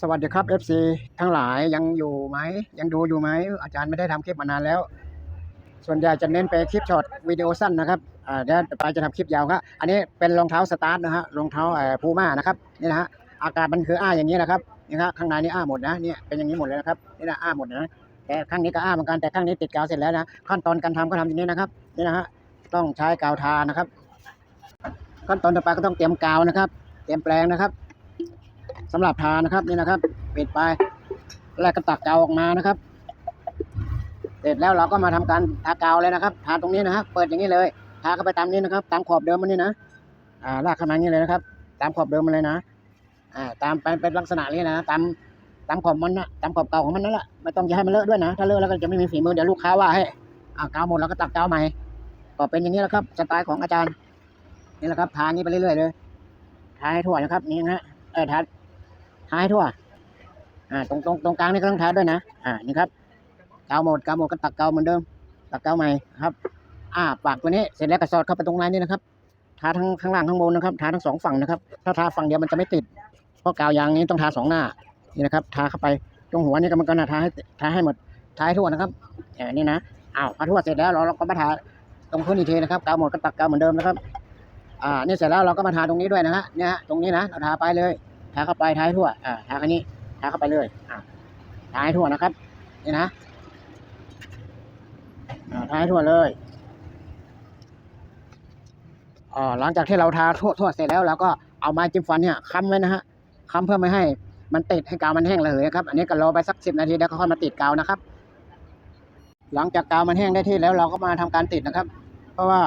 สวัสดีครับ FC ทั้งหลายยังอยู่ไหม ยังดูอยู่ไหม อาจารย์ไม่ได้ทำคลิปมานานแล้ว ส่วนใหญ่จะเน้นไปคลิปช็อตวิดีโอสั้นนะครับอ่าเดี๋ยวไปจะทำคลิปยาวครับอันนี้เป็นรองเท้าสตาร์ทนะฮะรองเท้าเอ่อพูม่านะครับนี่นะฮะอากาศมันคืออ้าอย่างนี้นะครับนี่ครับข้างในนี่อ้าหมดนะเนี่ยเป็นอย่างนี้หมดเลยนะครับนี่นะอ้าหมดนะแต่ข้างนี้ก็อ้าเหมือนกันแต่ข้างนี้ติดกาวเสร็จแล้วนะขั้นตอนการทำก็ทำอย่างนี้นะครับนี่นะฮะต้องใช้กาวทานะครับ ขั้นตอนต่อไปก็ต้องเตรียมกาวนะครับ เตรียมแปรงนะครับ สำหรับทานะครับนี่นะครับปิดไปแล้วก็ตักกาวออกมานะครับ เสร็จแล้วเราก็มาทำการทากาวเลยนะครับทาตรงนี้นะครับเปิดอย่างนี้เลยทาเข้าไปตามนี้นะครับ ตามขอบเดิมมันนี่นะอ่าลากเข้ามาอย่างนี้เลยนะครับ ตามขอบเดิมมันเลยนะอ่าตามไปเป็นลักษณะนี้นะตามตามขอบมันนะตามขอบเก่าของมันนั่นแหละไม่ต้องอย่าให้มันเลอะด้วยนะ ถ้าเลอะแล้วก็จะไม่มีฝีมือเดี๋ยวลูกค้าว่าให้อ่ากาวหมดแล้วก็ตักกาวใหม่ก็เป็นอย่างนี้แหละครับสไตล์ของอาจารย์นี่แหละครับทานี้ไปเรื่อยๆเลยทาให้ทั่วนะครับนี่นะฮะเออทา ทาให้ทั่ว อ่า ตรงตรงตรงกลางนี่ก็ต้องทาด้วยนะ อ่า นี่ครับกาวหมดกาวหมดก็ตักกาเหมือนเดิม ตักกาใหม่ครับ อ่า ปากตัวนี้ เสร็จแล้วก็สอดเข้าไปตรงในนี่นะครับ ทาทั้งข้างล่างข้างบนนะครับ ทาทั้งสองฝั่งนะครับ ถ้าทาฝั่งเดียวมันจะไม่ติด เพราะกาวยางนี้ต้องทาสองหน้า นี่นะครับ ทาเข้าไป ตรงหัวนี่ก็มันก็น่าทาให้ ทาให้หมด ทาให้ทั่วนะครับแหมนี่นะ อ้าว พอทั่วเสร็จแล้วเราเราก็มาทาตรงพื้นอีกทีนะครับกาวหมดก็ตักกาเหมือนเดิมนะครับ อ่า นี่เสร็จแล้วเราก็มาทาตรงนี้ด้วยนะฮะ เนี่ยฮะ ตรงนี้นะ เราทาไปเลย ทาเข้าไปทาให้ทั่วอ่าทาอันนี้ทาเข้าไปเลยอ่าทาให้ทั่วนะครับนี่นะอ่าทาให้ทั่วเลยอ่าหลังจากที่เราทาทั่วทั่วเสร็จแล้วเราก็เอาไม้จิ้มฟันเนี่ยค้ำไว้นะฮะค้ำเพื่อไม่ให้มันติดให้กาวมันแห้งระเหยครับ อันนี้ก็รอไปสักสิบนาทีแล้วก็ค่อยมาติดกาวนะครับ หลังจากกาวมันแห้งได้ที่แล้วเราก็มาทำการติดนะครับ เพราะว่า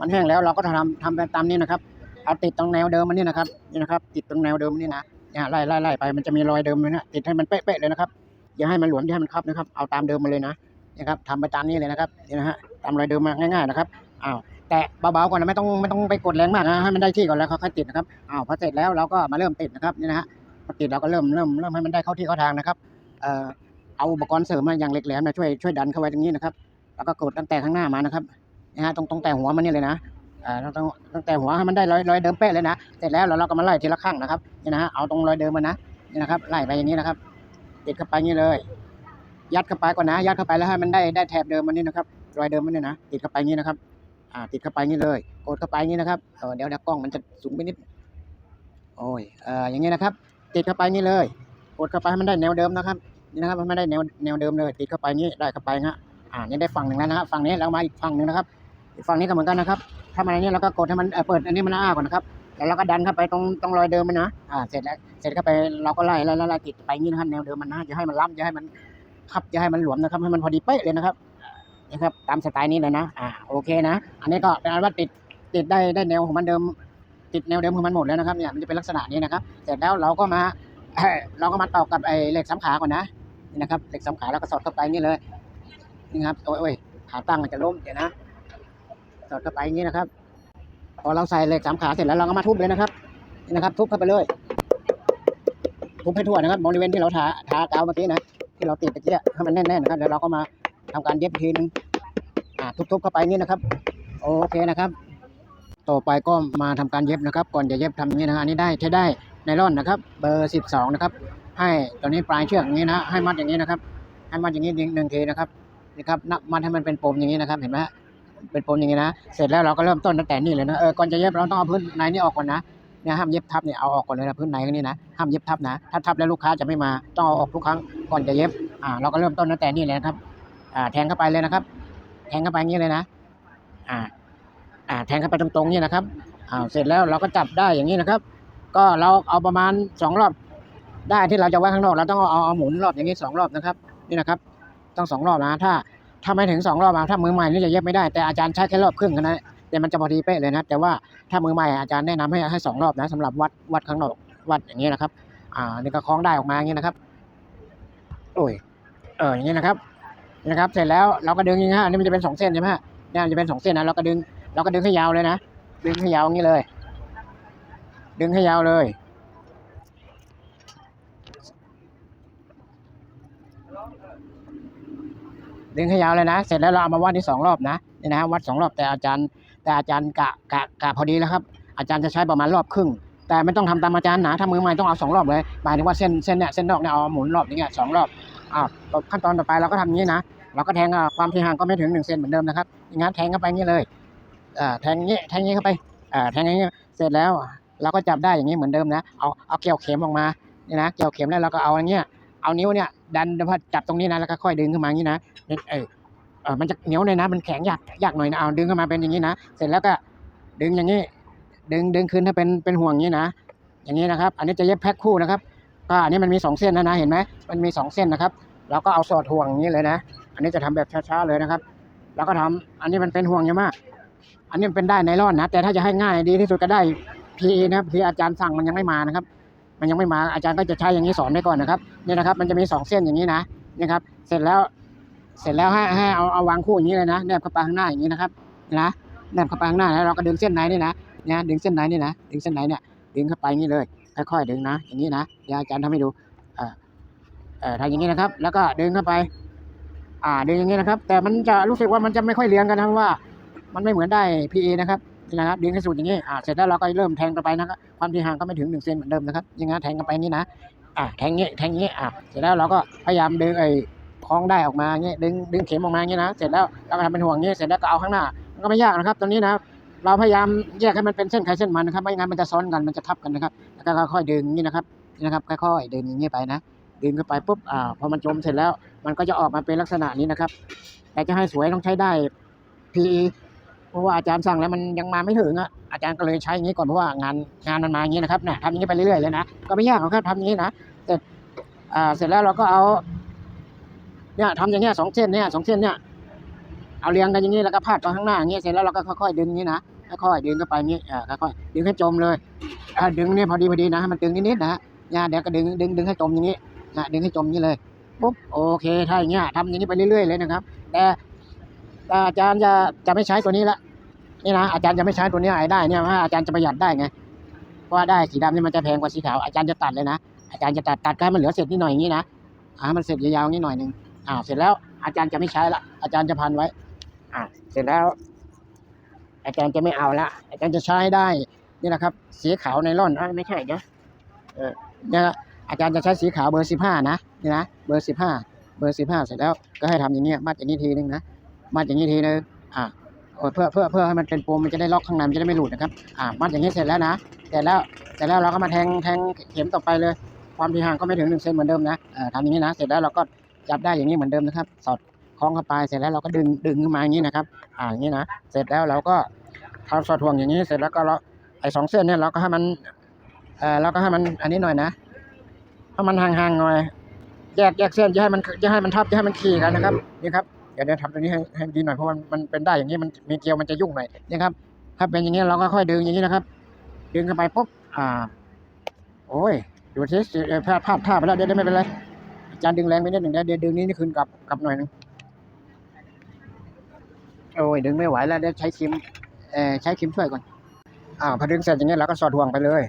มันแห้งแล้วเราก็ทำทำไปตามนี้นะครับ เอาติดตรงแนวเดิมมันนี่นะครับนี่นะครับ ติดตรงแนวเดิมนี่นะเนี่ยไล่ไล่ไล่ไปมันจะมีรอยเดิมเลยนะติดให้มันเป๊ะๆเลยนะครับอย่าให้มันหลวมอย่าให้มันคับนะครับเอาตามเดิมมาเลยนะนะครับทำไปตามนี้เลยนะครับนี่นะฮะตามรอยเดิมมาง่ายๆนะครับอ้าวแตะเบาๆก่อนนะไม่ต้องไม่ต้องไปกดแรงมากนะให้มันได้ที่ก่อนแล้วค่อยติดนะครับอ้าวพอเสร็จแล้วเราก็มาเริ่มติดนะครับนี่นะฮะพอติดเราก็เริ่มเริ่มเริ่มให้มันได้เข้าที่เข้าทางนะครับเอ่อเอาอุปกรณ์เสริมมาอย่างเหล็กแหลมนะช่วยช่วยดันเข้าไว้ตรงนี้นะครับ แล้วก็กดตั้งแต่ข้างหน้ามานะครับนะฮะตรงตรงแต่หัวมันนี่เลยนะ อ่าต้องตั้งแต่หัวให้มันได้รอยรอยเดิมเป๊ะเลยนะเสร็จแล้วเราเราก็มาไล่ทีละข้างนะครับนี่นะฮะเอาตรงรอยเดิมมานะนี่นะครับไล่ไปอย่างนี้นะครับติดเข้าไปงนี้เลย ยัดเข้าไปก่อนนะ ยัดเข้าไปแล้วให้มันได้ได้แถบเดิมมันนี่นะครับรอยเดิมมันนี่นะติดเข้าไปงนี้นะครับ อ่า ติดเข้าไปงนี้เลยกดเข้าไปงนี้นะครับเออเดี๋ยวเดี๋ยวกล้องมันจะสูงไปนิดโอ้ยเอออย่างนี้นะครับ ติดเข้าไปงนี้เลยกดเข้าไปให้มันได้แนวเดิมนะครับนี่นะครับมันไม่ได้แนวแนวเดิมเลย ติดเข้าไปงนี้ได้เข้าไปฮะอ่านี่ได้ฝั่งหนึ่งแล้วนะฝั่งนี้แล้วมาอีกฝั่งหนึ่งนะครับอีกฝั่งนี้ก็เหมือนกันนะครับ ถ้ามันอันนี้เราก็กดให้มันเปิดอันนี้มันอ้าก่อนนะครับแล้วเราก็ดันเข้าไปตรงตรงรอยเดิมมันนะอ่าเสร็จแล้วเสร็จเข้าไปเราก็ไล่ไล่ไล่ติดไปงนี้นะครับแนวเดิมมันนะอย่าให้มันล้ำอย่าให้มันครับอย่าให้มันหลวมนะครับ ให้มันพอดีเป๊ะเลยนะครับนะครับตามสไตล์นี้เลยนะอ่าโอเคนะ อันนี้ก็เป็นอันว่าติดติดได้ได้แนวของมันเดิม ติดแนวเดิมของมันหมดแล้วนะครับเนี่ยมันจะเป็นลักษณะนี้นะครับ เสร็จแล้วเราก็มาเราก็มาต่อกับไอ้เหล็กสามขาก่อนนะนี่นะครับเหล็กสามขาเราก็สอดเข้าไปนี่เลยนี่ครับโอ้ยโอ้ยขาตั้งมันจะล้มเดี๋ยวนะ สอดเข้าไปอย่างนี้นะครับ พอเราใส่เหล็กสามขาเสร็จแล้วเราก็มาทุบเลยนะครับนี่นะครับ ทุบเข้าไปเลยทุบให้ทั่วนะครับบริเวณที่เราทาทากาวเมื่อกี้นะที่เราติดตะกี้ให้มันแน่นๆนะครับเดี๋ยวเราก็มาทำการเย็บอีกทีนึงอ่าทุบๆเข้าไปนี่นะครับ โอเคนะครับ ต่อไปก็มาทำการเย็บนะครับ ก่อนจะเย็บทำอย่างนี้นะฮะอันนี้ได้ใช้ได้ไนล่อนนะครับ เบอร์สิบสองนะครับ ให้ตอนนี้ปลายเชือกอย่างนี้นะให้มัดอย่างนี้นะครับ ให้มัดอย่างนี้หนึ่งทีนะครับนี่ครับนับมัดให้มันเป็นปมอย่างนี้นะครับ เห็นไหมฮะ เป็นปมอย่างนี้นะเสร็จแล้วเราก็เริ่มต้นตั้งแต่นี่เลยนะเออก่อนจะเย็บเราต้องเอาพื้นในนี่ออกก่อนนะเนี่ยห้ามเย็บทับเนี่ยเอาออกก่อนเลยนะพื้นในนี่นะห้ามเย็บทับนะถ้าทับแล้วลูกค้าจะไม่มาต้องเอาออกทุกครั้งก่อนจะเย็บอ่าเราก็เริ่มต้นตั้งแต่นี่เลยนะครับอ่าแทงเข้าไปเลยนะครับ แทงเข้าไปอย่างนี้เลยนะอ่าอ่าแทงเข้าไปตรงๆนี่นะครับอ่าเสร็จแล้วเราก็จับได้อย่างนี้นะครับ ก็เราเอาประมาณสองรอบได้ที่เราจะไว้ข้างนอกเราต้องเอาเอาหมุนรอบอย่างนี้สองรอบนะครับ นี่นะครับต้องสองรอบนะถ้า ถ้าไม่ถึงสองรอบนะถ้ามือใหม่นี่จะเย็บไม่ได้แต่อาจารย์ใช้แค่รอบครึ่งนั้นแต่มันจะพอดีเป๊ะเลยนะแต่ว่าถ้ามือใหม่อาจารย์แนะนำให้ให้สองรอบนะสำหรับวัดวัดข้างนอกวัดอย่างนี้นะครับ อ่านี่ก็คล้องได้ออกมาอย่างนี้นะครับ โอ้ยเอออย่างนี้นะครับนะครับเสร็จแล้วเราก็ดึงอย่างนี้ฮะนนี้มันจะเป็นสองเส้นใช่ไหมฮะเนี่ยมันจะเป็นสองเส้นนะเราก็ดึงเราก็ดึงให้ยาวเลยนะดึงให้ยาวอย่างนี้เลย ดึงให้ยาวเลย ดึงให้ยาวเลยนะ เสร็จแล้วเราเอามาวัดที่สองรอบนะนี่นะฮะวัดสองรอบแต่อาจารย์ แต่อาจารย์กะกะกะพอดีแล้วครับ อาจารย์จะใช้ประมาณรอบครึ่ง แต่ไม่ต้องทำตามอาจารย์นะถ้ามือใหม่ต้องเอาสองรอบเลยหมายถึงว่าเส้นเส้นเนี่ยเส้นนอกเนี่ยเอาหมุนรอบอย่างเงี้ยสองรอบอ่าขั้นตอนต่อไปเราก็ทำอย่างนี้นะเราก็แทงความที่ห่างก็ไม่ถึงหนึ่งเซนเหมือนเดิมนะครับอย่างงั้นแทงเข้าไปงนี้เลยอ่าแทงงนี้แทงงนี้เข้าไปอ่าแทงงนี้เสร็จแล้วเราก็จับได้อย่างนี้เหมือนเดิมนะ เอาเอาเกี่ยวเข็มออกมานี่นะเกี่ยวเข็มแล้วเราก็เอาอย่างเงี้ย เอานิ้วเนี่ย ดันพอจับตรงนี้นะแล้วก็ค่อยดึงขึ้นมาอย่างนี้นะเออเออมันจะเหนียวเลยนะ มันแข็งยากยากหน่อยนะเอาดึงเข้ามาเป็นอย่างนี้นะเสร็จแล้วก็ดึงอย่างนี้ ดึงดึงขึ้นให้เป็นเป็นห่วงอย่างนี้นะอย่างนี้นะครับ อันนี้จะเย็บแพ็คคู่นะครับก็อันนี้มันมีสองเส้นนะนะเห็นไหมมันมีสองเส้นนะครับเราก็เอาสอดห่วงอย่างนี้เลยนะ อันนี้จะทำแบบช้าๆเลยนะครับแล้วก็ทำอันนี้มันเป็นห่วงเยอะมาก อันนี้มันเป็นได้ไนลอนนะ แต่ถ้าจะให้ง่ายดีที่สุดก็ได้ PE นะครับพีอาจารย์สั่งมันยังไม่มานะครับ มันยังไม่มาอาจารย์ก็จะใช้อย่างนี้สอนไว้ก่อนนะครับนี่นะครับ มันจะมีสองเส้นอย่างนี้นะนี่ครับ เสร็จแล้วเสร็จแล้วให้ให้เอาเอาวางคู่อย่างนี้เลยนะแนบเข้าไปข้างหน้าอย่างนี้นะครับนะแนบเข้าไปข้างหน้าแล้วเราก็ดึงเส้นไหนนี่นะเนี่ยดึงเส้นไหนนี่นะดึงเส้นไหนเนี่ยดึงเข้าไปอย่างนี้เลย ค่อยๆดึงนะ อย่างนี้นะเดี๋ยวอาจารย์ทำให้ดูเอ่อเอ่อทำอย่างนี้นะครับ แล้วก็ดึงเข้าไป อ่าดึงอย่างนี้นะครับ แต่มันจะรู้สึกว่ามันจะไม่ค่อยเลี้ยงกันนะเพราะว่า มันไม่เหมือนได้ PE นะครับ นี่นะครับดึงให้สุดอย่างนี้อ่าเสร็จแล้วเราก็เริ่มแทงต่อไปนะครับความที่ห่างก็ไม่ถึงหนึ่งเซนเหมือนเดิมนะครับยังไงแทงกันไปนี้นะอ่าแทงอย่างนี้แทงอย่างนี้อ่าเสร็จแล้วเราก็พยายามดึงไอ้คล้องได้ออกมาอย่างนี้ดึงดึงเข็มออกมาอย่างนี้นะเสร็จแล้วเราก็ทำเป็นห่วงอย่างนี้เสร็จแล้วก็เอาข้างหน้ามันก็ไม่ยากนะครับตรงนี้นะเราพยายามแยกให้มันเป็นเส้นใครเส้นมันนะครับไม่งั้นมันจะซ้อนกันมันจะทับกันนะครับแล้วก็ค่อยดึงนี้นะครับนี่นะครับค่อยๆดึงอย่างนี้ไปนะดึงเข้าไปปุ๊บอ่าพอมันจมเสร็จแล้ว มันก็จะออกมาเป็นลักษณะนี้นะครับแต่จะให้สวยต้องใช้ได้ PE เพราะว่าอาจารย์สั่งแล้วมันยังมาไม่ถึงอะอาจารย์ก็เลยใช้อย่างนี้ก่อนเพราะว่างานงานมันมาอย่างนี้นะครับเนี่ยทำอย่างนี้ไปเรื่อยๆเลยนะก็ไม่ยากหรอกครับทำอย่างนี้นะเสร็จอ่าเสร็จแล้วเราก็เอาเนี่ยทำอย่างเงี้ยสองเส้นเนี่ยสองเส้นเนี่ยเอาเรียงกันอย่างนี้แล้วก็พาดไปข้างหน้าอย่างเงี้ยเสร็จแล้วเราก็ค่อยๆดึงอย่างนี้นะค่อยๆดึงเข้าไปอย่างนี้อ่าค่อยๆดึงให้จมเลยอ่าดึงเนี่ยพอดีพอดีนะให้มันตึงนิดๆนะฮะเนี่ยเดี๋ยวก็ดึงดึงดึงให้จมอย่างนี้นะดึงให้จมอย่างนี้เลยปุ๊บโอเคถ้าอย่างเงี้ยทำอย่างนี้ไปเรื่อยๆเลยนะครับแต่ อาจารย์จะจะไม่ใช้ตัวนี้ละนี่นะอาจารย์จะไม่ใช้ตัวนี้ไอ้ได้เนี่ยว่าอาจารย์จะประหยัดได้ไงเพราะว่าได้สีดำนี่มันจะแพงกว่าสีขาวอาจารย์จะตัดเลยนะอาจารย์จะตัดตัดให้มันเหลือเศษนิดหน่อยอย่างนี้นะอ่ามันเศษยาวๆนิดหน่อยหนึ่งอ่าเสร็จแล้วอาจารย์จะไม่ใช้ละอาจารย์จะพันไว้ อ่าเสร็จแล้ว อาจารย์จะไม่เอาละอาจารย์จะใช้ได้นี่นะครับ สีขาวไนล่อนอะไม่ใช่นะเออนี่ยอาจารย์จะใช้สีขาวเบอร์สิบห้านะนี่นะเบอร์สิบห้าเบอร์สิบห้าเสร็จแล้วก็ให้ทำอย่างเงี้ยมัดอย่างนี้ทีนึงนะ มัดอย่างนี้ทีนึงอ่าเพื่อเพื่อเพื่อให้มันเป็นปมมันจะได้ล็อกข้างในมันจะได้ไม่หลุดนะครับ อ่า มัดอย่างนี้เสร็จแล้วนะเสร็จแล้วเสร็จแล้วเราก็มาแทงแทงเข็มต่อไปเลย ความที่ห่างก็ไม่ถึงหนึ่งเซนเหมือนเดิมนะเอ่อทำอย่างนี้นะ เสร็จแล้วเราก็จับได้อย่างนี้เหมือนเดิมนะครับ สอดคล้องเข้าไปเสร็จแล้วเราก็ดึงดึงขึ้นมาอย่างนี้นะครับ อ่าอย่างนี้นะ เสร็จแล้วเราก็ทำสอดห่วงอย่างนี้เสร็จแล้วก็เราไอ้สองเส้นเนี่ยเราก็ให้มันเอ่อเราก็ให้มันอันนี้หน่อยนะให้มันห่างๆหน่อย แยกแยกเส้นจะให้มันจะให้มันทับจะให้มันขี่กันนะครับนี่ครับ ดี๋ยวเดี๋ยวทำตรงนี้ให้ให้ดีหน่อยเพราะมันมันเป็นได้อย่างนี้มันมีเกลียวมันจะยุ่งหน่อยนี่ครับ ถ้าเป็นอย่างนี้เราก็ค่อยดึงอย่างนี้นะครับ ดึงเข้าไปปุ๊บอ่า โอ้ยดูสิพลาดพลาดท่าไปแล้วเดี๋ยวเดี๋ยวไม่เป็นไรอาจารย์ดึงแรงไปนิดหนึ่งเดี๋ยวดึงนี้นี่คืนกลับกลับหน่อยหนึงโอ้ยดึงไม่ไหวแล้วเดี๋ยวใช้คิมเอ่อใช้คิมช่วยก่อนอ่าพอดึงเสร็จอย่างนี้เราก็สอดห่วงไปเลย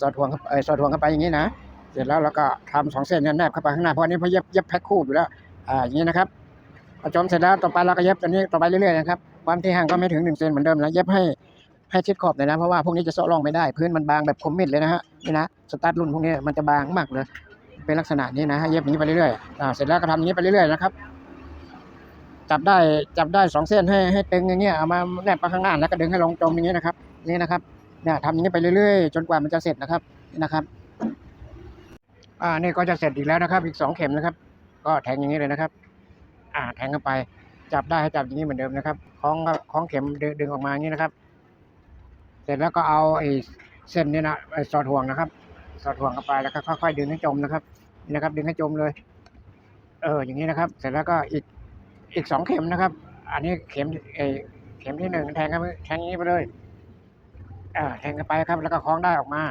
สอดห่วงเข้าเออสอดห่วงเข้าไปอย่างนี้นะเสร็จแล้วเราก็ทำสองเส้นนี่ยแนบเข้าไปข้างหน้าเพราะอันนี้เพราะเย็บเย็บแพ็คคู่อยู่แล้วอ่าอย่างนี้นะครับ พอจมเสร็จแล้วต่อไปเราก็เย็บตัวนี้ต่อไปเรื่อยๆนะครับความที่ห่างก็ไม่ถึงหนึ่งเซนเหมือนเดิมนะเย็บให้ให้ชิดขอบเลยนะเพราะว่าพวกนี้จะเซาะร่องไม่ได้พื้นมันบางแบบคมมิดเลยนะฮะนี่นะสตาร์ทรุ่นพวกนี้มันจะบางมากเลยเป็นลักษณะนี้นะให้เย็บอย่างนี้ไปเรื่อยๆอ่าเสร็จแล้วก็ทำอย่างนี้ไปเรื่อยๆนะครับจับได้จับได้สองเส้นให้ให้ตึงอย่างเงี้ยเอามาแนบไปข้างหน้าแล้วก็ดึงให้ลงจมอย่างนี้ยนะครับนี่นะครับเนี่ยทำอย่างนี้ไปเรื่อยๆ จนกว่ามันจะเสร็จนะครับนี่นะครับอ่านี่ก็จะเสร็จอีกแล้วนะครับ อีกสองเข็มนะครับ ก็แทงอย่างนี้เลยนะครับ อ่าแทงเข้าไป จับได้ให้จับอย่างนี้เหมือนเดิมนะครับคล้องคล้องเข็มดึงดึงออกมาอย่างนี้นะครับ เสร็จแล้วก็เอาไอ้เส้นนี่นะไอ้สอดห่วงนะครับ สอดห่วงเข้าไปแล้วก็ค่อยๆดึงให้จมนะครับนี่นะครับ ดึงให้จมเลย เออ อย่างนี้นะครับ เสร็จแล้วก็อีกอีกสองเข็มนะครับ อันนี้เข็มเออเข็มที่หนึ่งแทงเข้าไปแทงอย่างนี้ไปเลยอ่าแทงเข้าไปครับ แล้วก็คล้องได้ออกมา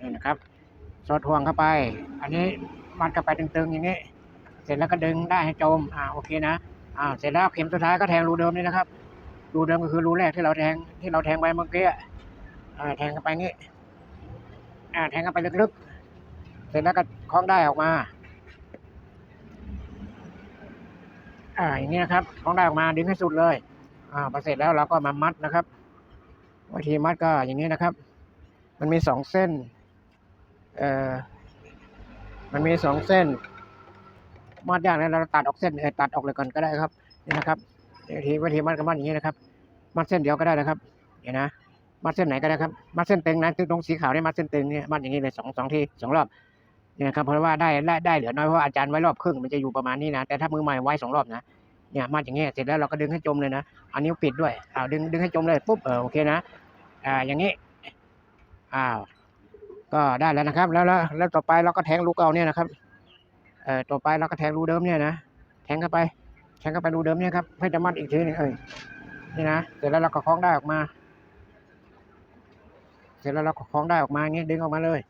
นี่นะครับ สอดห่วงเข้าไป อันนี้มัดเข้าไปตึงๆอย่างนี้ เสร็จแล้วก็ดึงได้ให้จมอ่าโอเคนะอ่าเสร็จแล้วเข็มสุดท้ายก็แทงรูเดิมนี่นะครับรูเดิมก็คือรูแรกที่เราแทงที่เราแทงไปเมื่อกี้อ่าแทงเข้าไปงี้อ่าแทงเข้าไปลึกๆ เสร็จแล้วก็คล้องได้ออกมาอ่าอย่างนี้นะครับคล้องได้ออกมาดึงให้สุดเลยอ่าพอเสร็จแล้วเราก็มามัดนะครับ วิธีมัดก็อย่างนี้นะครับ มันมีสองเส้นเอ่อมันมีสองเส้น มัดยากนะเราตัดออกเส้นเออตัดออกเลยก่อนก็ได้ครับนี่นะครับวิธีวิธีมัดก็มัดอย่างนี้นะครับ มัดเส้นเดียวก็ได้นะครับเห็นนะมัดเส้นไหนก็ได้ครับมัดเส้นตึงนะตรงสีขาวเนี่ยมัดเส้นตึงเนี่ยมัดอย่างนี้เลยสองสองทีสองรอบเนี่ยนะครับเพราะว่าได้ได้ได้เหลือน้อยเพราะอาจารย์ไว้รอบครึ่งมันจะอยู่ประมาณนี้นะแต่ถ้ามือใหม่ไว้สองรอบนะเนี่ยมัดอย่างเงี้ยเสร็จแล้วเราก็ดึงให้จมเลยนะเอานิ้วปิดด้วยอ้าวดึงดึงให้จมเลยปุ๊บเออโอเคนะอ่าอย่างนี้อ้าวก็ได้แล้วนะครับ แล้วแล้วแล้วต่อไปเราก็แทงลูกเอาเนี่ยนะครับ เอ่อต่อไปเราก็แทงรูเดิมเนี่ยนะแทงเข้าไป แทงเข้าไปรูเดิมเนี่ยครับให้จะมัดอีกทีนึงเอ้ยนี่นะเสร็จแล้วเราก็คล้องได้ออกมา เสร็จแล้วเราก็คล้องได้ออกมาอย่างนี้ดึงออกมาเลย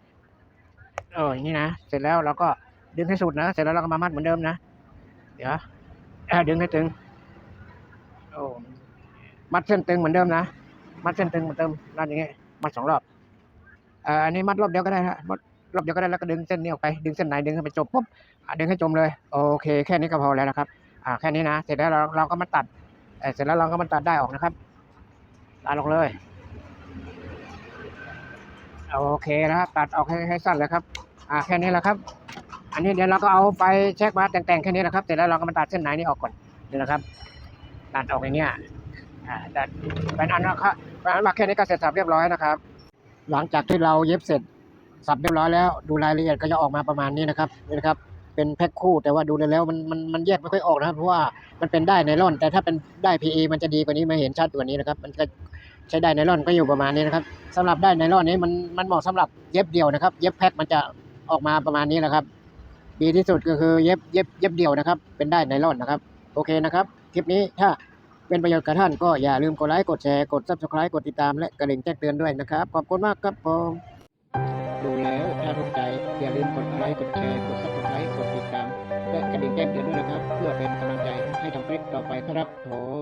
เอออย่างนี้นะเสร็จแล้วเราก็ดึงให้สุดนะเสร็จแล้วเราก็มามัดเหมือนเดิมนะเดี๋ยวเอ่อดึงให้ตึงโอ้มัดเส้นตึงเหมือนเดิมนะมัดเส้นตึงเหมือนเดิมมัดอย่างงี้มัดสองรอบอ่ออันนี้มัดรอบเดียวก็ได้นะมัด รอบเดียวก็ได้แล้วก็ดึงเส้นนี้ออกไปดึงเส้นไหนดึงให้จบปุ๊บดึงให้จมเลยโอเคแค่นี้ก็พอแล้วนะครับอ่าแค่นี้นะเสร็จแล้วเราเราก็มาตัดเสร็จแล้วเราก็มาตัดได้ออกนะครับตัดออกเลยโอเคนะครับตัดออกให้ให้สั้นเลยครับอ่าแค่นี้แหละครับ อันนี้เดี๋ยวเราก็เอาไปเช็คมาแต่งๆแค่นี้นะครับเสร็จแล้วเราก็มาตัดเส้นไหนนี่ออกก่อนนี่นะครับ ตัดออกอย่างเงี้ยอ่าตัดเป็นอันนะครับเป็นอันว่าแค่นี้ก็เสร็จสับเรียบร้อยนะครับ หลังจากที่เราเย็บเสร็จ สับเรียบร้อยแล้ว ดูรายละเอียดก็จะออกมาประมาณนี้นะครับนี่นะครับ เป็นแพ็คคู่แต่ว่าดูแล้วมันมันมันแยกไม่ค่อยออกนะครับเพราะว่ามันเป็นได้ไนล่อน แต่ถ้าเป็นได้ PE มันจะดีกว่านี้มาเห็นชัดกว่านี้นะครับ มันก็ใช้ได้ไนล่อนก็อยู่ประมาณนี้นะครับสำหรับได้ไนล่อนนี้มันมันเหมาะสำหรับเย็บเดี่ยวนะครับ เย็บแพ็คมันจะออกมาประมาณนี้แหละครับ ดีที่สุดก็คือเย็บเย็บเย็บเดี่ยวนะครับ เป็นได้ไนล่อนนะครับ โอเคนะครับ คลิปนี้ถ้าเป็นประโยชน์กับท่านก็อย่าลืมกดไลค์ กดแชร์ กด subscribe กดติดตามและกระดิ่งแจ้งเตือนด้วยนะครับ ขอบคุณมากครับผม ถ้าถูกใจอย่าลืมกดไลค์กดแชร์กดซับสไครต์กดติดตามและกระดิ่งแจ้งเตือนด้วยนะครับ เพื่อเป็นกำลังใจให้ทำคลิปต่อไปครับผม